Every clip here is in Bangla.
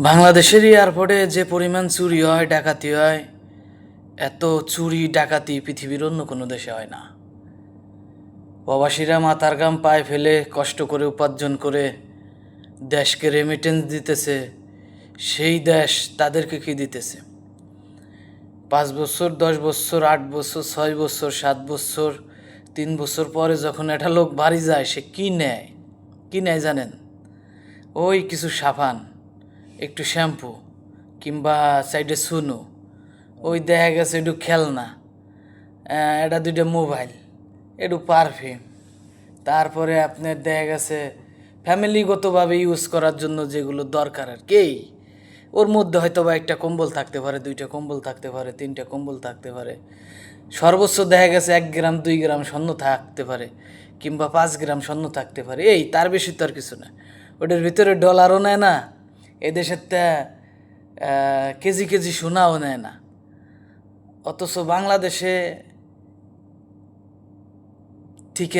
বাংলাদেশের এয়ারপোর্টে যে পরিমাণ চুরি হয়, ডাকাতি হয়, এত চুরি, ডাকাতি পৃথিবীর অন্য কোনো দেশে হয় না। প্রবাসীরা মাথার গাম পায়ে ফেলে, কষ্ট করে উপার্জন করে, দেশকে রেমিটেন্স দিতেছে। সেই দেশ তাদেরকে কি দিতেছে? পাঁচ বছর, দশ বছর, আট বছর, ছয় বছর, সাত বছর, তিন বছর পরে যখন একটা লোক বাড়ি যায়, সে কী নেয়? কি নেয় জানেন? ওই কিছু সাবান, একটু শ্যাম্পু কিংবা সাইডে সুনো। ওই দেখা গেছে একটু খেলনা এটা দুইটা মোবাইল একটু পারফিউম। তারপরে আপনার দেখা গেছে ফ্যামিলিগতভাবে ইউজ করার জন্য যেগুলো দরকার আর কি। ওর মধ্যে হয়তো বা একটা কম্বল থাকতে পারে, দুইটা কম্বল থাকতে পারে, তিনটা কম্বল থাকতে পারে। সর্বোচ্চ দেখা গেছে এক গ্রাম, দুই গ্রাম স্বর্ণ থাকতে পারে কিংবা পাঁচ গ্রাম স্বর্ণ থাকতে পারে। এই, তার বেশি তো আর কিছু না। ওটার ভিতরে ডলারও নেয় না, এদেশের তা কেজি কেজি সোনাও নেয় না। অথচ বাংলাদেশে ঠিক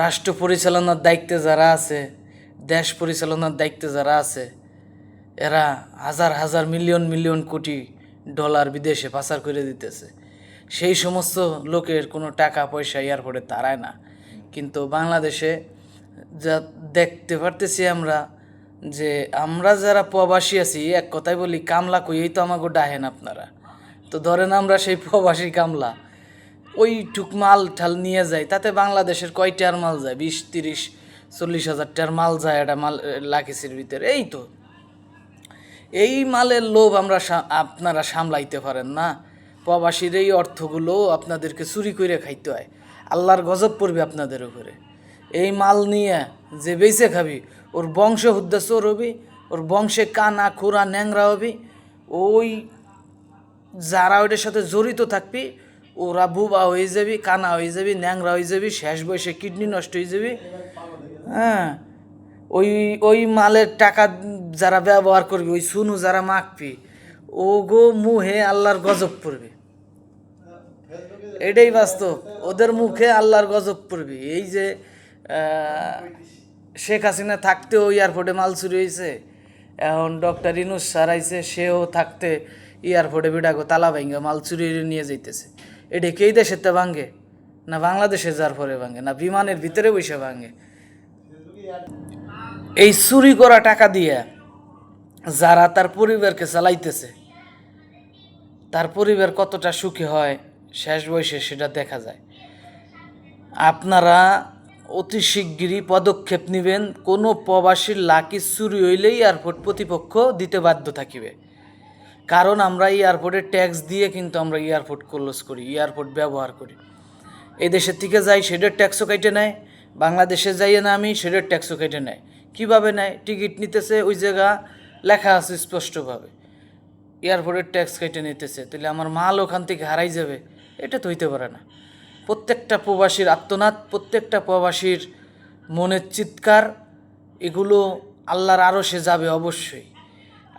রাষ্ট্র পরিচালনার দায়িত্বে যারা আছে, দেশ পরিচালনার দায়িত্বে যারা আছে, এরা হাজার হাজার মিলিয়ন মিলিয়ন কোটি ডলার বিদেশে পাচার করে দিতেছে। সেই সমস্ত লোকের কোনো টাকা পয়সা এয়ারপোর্টে তাড়ায় না। কিন্তু বাংলাদেশে যা দেখতে পারতেছি আমরা যে আমরা যারা প্রবাসী আছি, এক কথায় বলি, কামলা কইয়েই তো আমাকে ডাহেন আপনারা। তো ধরেন আমরা সেই প্রবাসী কামলা ওই টুক মাল ঠাল নিয়ে যায় তাতে বাংলাদেশের কয়টার মাল যায়? বিশ, তিরিশ, চল্লিশ হাজার টার মাল যায় এটা মাল লাকিসির ভিতরে। এই তো। এই মালের লোভ আমরা আপনারা সামলাইতে পারেন না। প্রবাসীর এই অর্থগুলো আপনাদেরকে চুরি করে খাইতে হয়। আল্লাহর গজব পড়বে আপনাদের উপরে। এই মাল নিয়ে যে বেঁচে খাবি, ওর বংশ হুদ্দা চোর হবি ওর বংশে কানা, খুরা, ন্যাংরা হবি, ওই যারা ওইটার সাথে জড়িত থাকবি, ওরা বুবা হয়ে যাবি, কানা হয়ে যাবি, ন্যাংরা হয়ে যাবি, শেষ বয়সে কিডনি নষ্ট হয়ে যাবি হ্যাঁ? ওই ওই মালের টাকা যারা ব্যবহার করবি, ওই সুনু যারা মাখবি ও গো মুহে আল্লাহর গজব পড়বে। এটাই বাস্তব, ওদের মুখে আল্লাহর গজব পড়বে। এই যে শেখ হাসিনা থাকতেও এয়ারপোর্টে মাল চুরি হয়েছে। এখন ডক্টর ইনুস স্যার আইছে, সেও থাকতে এয়ারপোর্টে বিডাগো তালা ভাঙ্গে মাল চুরি নিয়ে যাইতেছে। এটা কেই দেশের তে ভাঙ্গে? না বাংলাদেশে যার পরে ভাঙ্গে? না বিমানের ভিতরে বসে ভাঙ্গে? এই চুরি করা টাকা দিয়ে যারা তার পরিবারকে চালাইতেছে, তার পরিবার কতটা সুখী হয়, শেষ বয়সে সেটা দেখা যায়। আপনারা অতি শিগগিরই পদক্ষেপ নেবেন। কোনো প্রবাসীর লাকি চুরি হইলেই এয়ারপোর্ট প্রতিপক্ষ দিতে বাধ্য থাকিবে। কারণ আমরা এয়ারপোর্টে ট্যাক্স দিয়ে কিন্তু আমরা এয়ারপোর্ট ক্লোজ করি, এয়ারপোর্ট ব্যবহার করি। এই দেশের থেকে যাই, সেটার ট্যাক্সও কেটে নেয়। বাংলাদেশে যাইয়ে না আমি, সেটার ট্যাক্সও কেটে নেয়। কীভাবে নেয়? টিকিট নিতেছে, ওই জায়গা লেখা আছে স্পষ্টভাবে। এয়ারপোর্টের ট্যাক্স কেটে নিতেছে, তাহলে আমার মাল ওখান থেকে হারাই যাবে। এটা তো হইতে পারে না। প্রত্যেকটা প্রবাসীর আত্মনাদ, প্রত্যেকটা প্রবাসীর মনের চিৎকার, এগুলো আল্লাহর আরও সে যাবে অবশ্যই।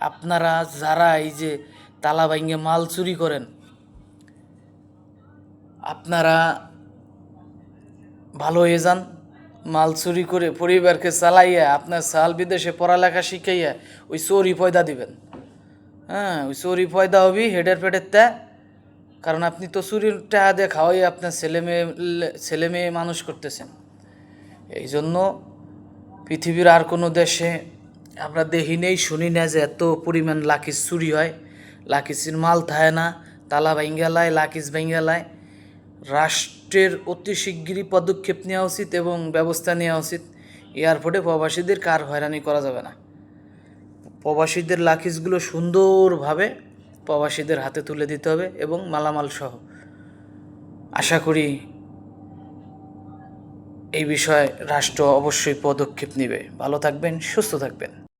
আপনারা যারা এই যে তালা ভাঙ্গে মাল চুরি করেন, আপনারা ভালো হয়ে যান, মাল চুরি করে পরিবারকে চালাইয়া, আপনার সাল বিদেশে পড়ালেখা শিখাইয়া ওই চোরি পয়দা দিবেন। হ্যাঁ ওই চুরি পয়দা হবি, হেডের পেটের তা কারণ আপনি তো চুরির টাকা দিয়ে খাওয়াই আপনার ছেলে মেয়ে ছেলে মেয়ে মানুষ করতেছেন। এই জন্য পৃথিবীর আর কোনো দেশে আমরা দেখি নেই, শুনি না যে এত পরিমাণ লাকিস চুরি হয়। লাকিসের মাল থায় না, তালা ভাঙ্গালায় লাকিস ভাঙ্গালায় রাষ্ট্রের অতি শিগগিরই পদক্ষেপ নেওয়া উচিত এবং ব্যবস্থা নেওয়া উচিত। এয়ারপোর্টে প্রবাসীদের কার হয়রানি করা যাবে না। প্রবাসীদের লাকিসগুলো সুন্দরভাবে প্রবাসীদের হাতে তুলে দিতে হবে এবং মালামাল সহ আশা করি এই বিষয়ে রাষ্ট্র অবশ্যই পদক্ষেপ নেবে। ভালো থাকবেন, সুস্থ থাকবেন।